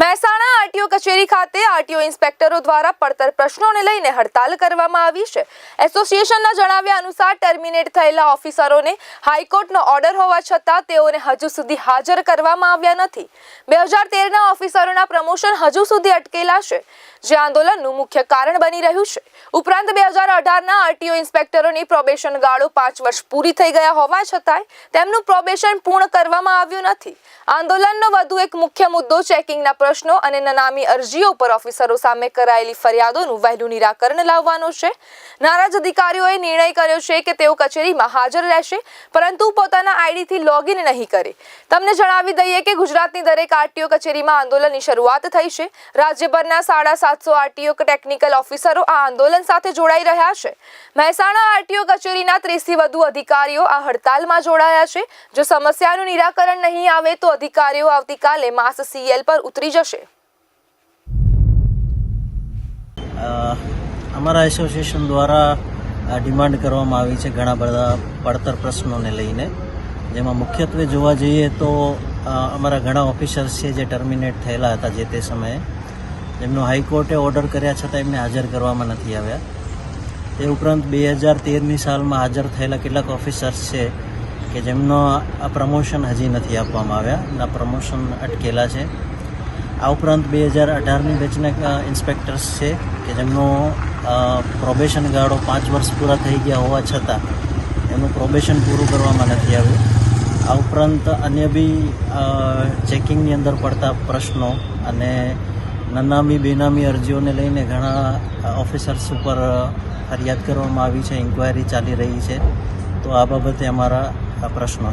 Mehsana RTO કચેરી ખાતે RTO ઇન્સ્પેક્ટરો દ્વારા પડતર પ્રશ્નોને લઈને હડતાલ કરવામાં આવી છે. એસોસિએશનના જણાવ્યા અનુસાર ટર્મિનેટ થયેલા ઓફિસરોને હાઈકોર્ટનો ઓર્ડર હોવા છતાં તેઓને હજુ સુધી હાજર કરવામાં આવ્યા નથી. બે હજાર તેરના ઓફિસરોના પ્રમોશન હજુ સુધી અટકેલા છે. જે આંદોલનનું મુખ્ય કારણ બની રહ્યું છે. ઉપરાંત બે હજાર અઢારના આરટીઓ ઇન્સ્પેક્ટરોની પ્રોબેશન ગાળો પાંચ વર્ષ પૂરી થઈ ગયા હોવા છતાંય તેમનું પ્રોબેશન પૂર્ણ કરવામાં આવ્યું નથી. આંદોલનનો વધુ એક મુખ્ય મુદ્દો ચેકિંગના પ્રશ્નો અને નનામી અરજીઓ પર ઓફિસરો સામે કરાયેલી ફરિયાદોનું વહેલું નિરાકરણ લાવવાનો છે. નારાજ અધિકારીઓએ નિર્ણય કર્યો છે કે તેઓ કચેરીમાં હાજર રહેશે, પરંતુ પોતાના આઈડીથી લોગિન નહીં કરે. તમને જણાવી દઈએ કે ગુજરાતની દરેક આરટીઓ કચેરીમાં આંદોલનની શરૂઆત થઈ છે. રાજ્યભરના સાડા સાતસો આરટીઓ ટેકનિકલ ઓફિસરો આ આંદોલન સાથે જોડાઈ રહ્યા છે. મહેસાણા આરટીઓ કચેરીના ત્રીસથી વધુ અધિકારીઓ આ હડતાલમાં જોડાયા છે. જો સમસ્યાનું નિરાકરણ નહીં આવે તો અધિકારીઓ આવતીકાલે માસ સીએલ પર ઉતરી જશે. અમારા એસોસિએશન દ્વારા ડિમાન્ડ કરવામાં આવી છે ઘણા બધા પડતર પ્રશ્નોને લઈને. જેમાં મુખ્યત્વે જોવા જઈએ તો અમારા ઘણા ઓફિસર્સ છે જે ટર્મિનેટ થયેલા હતા જે તે સમયે. જેમનો હાઈકોર્ટે ઓર્ડર કર્યા છતાં એમને હાજર કરવામાં નથી આવ્યા. તે ઉપરાંત બે હજાર તેરની સાલમાં હાજર થયેલા કેટલાક ઓફિસર્સ છે કે જેમનો આ પ્રમોશન હજી નથી આપવામાં આવ્યા ના પ્રમોશન અટકેલા છે. આ ઉપરાંત બે હજાર અઢારની બેચના ઇન્સ્પેક્ટર્સ છે કે જેમનો પ્રોબેશન ગાળો પાંચ વર્ષ પૂરા થઈ ગયા હોવા છતાં એમનું પ્રોબેશન પૂરું કરવામાં નથી આવ્યું. આ ઉપરાંત અન્ય બી ચેકિંગની અંદર પડતા પ્રશ્નો અને નનામી બેનામી અરજીઓને લઈને ઘણા ઓફિસર્સ ઉપર ફરિયાદ કરવામાં આવી છે, ઇન્ક્વાયરી ચાલી રહી છે. તો આ બાબતે અમારા પ્રશ્નો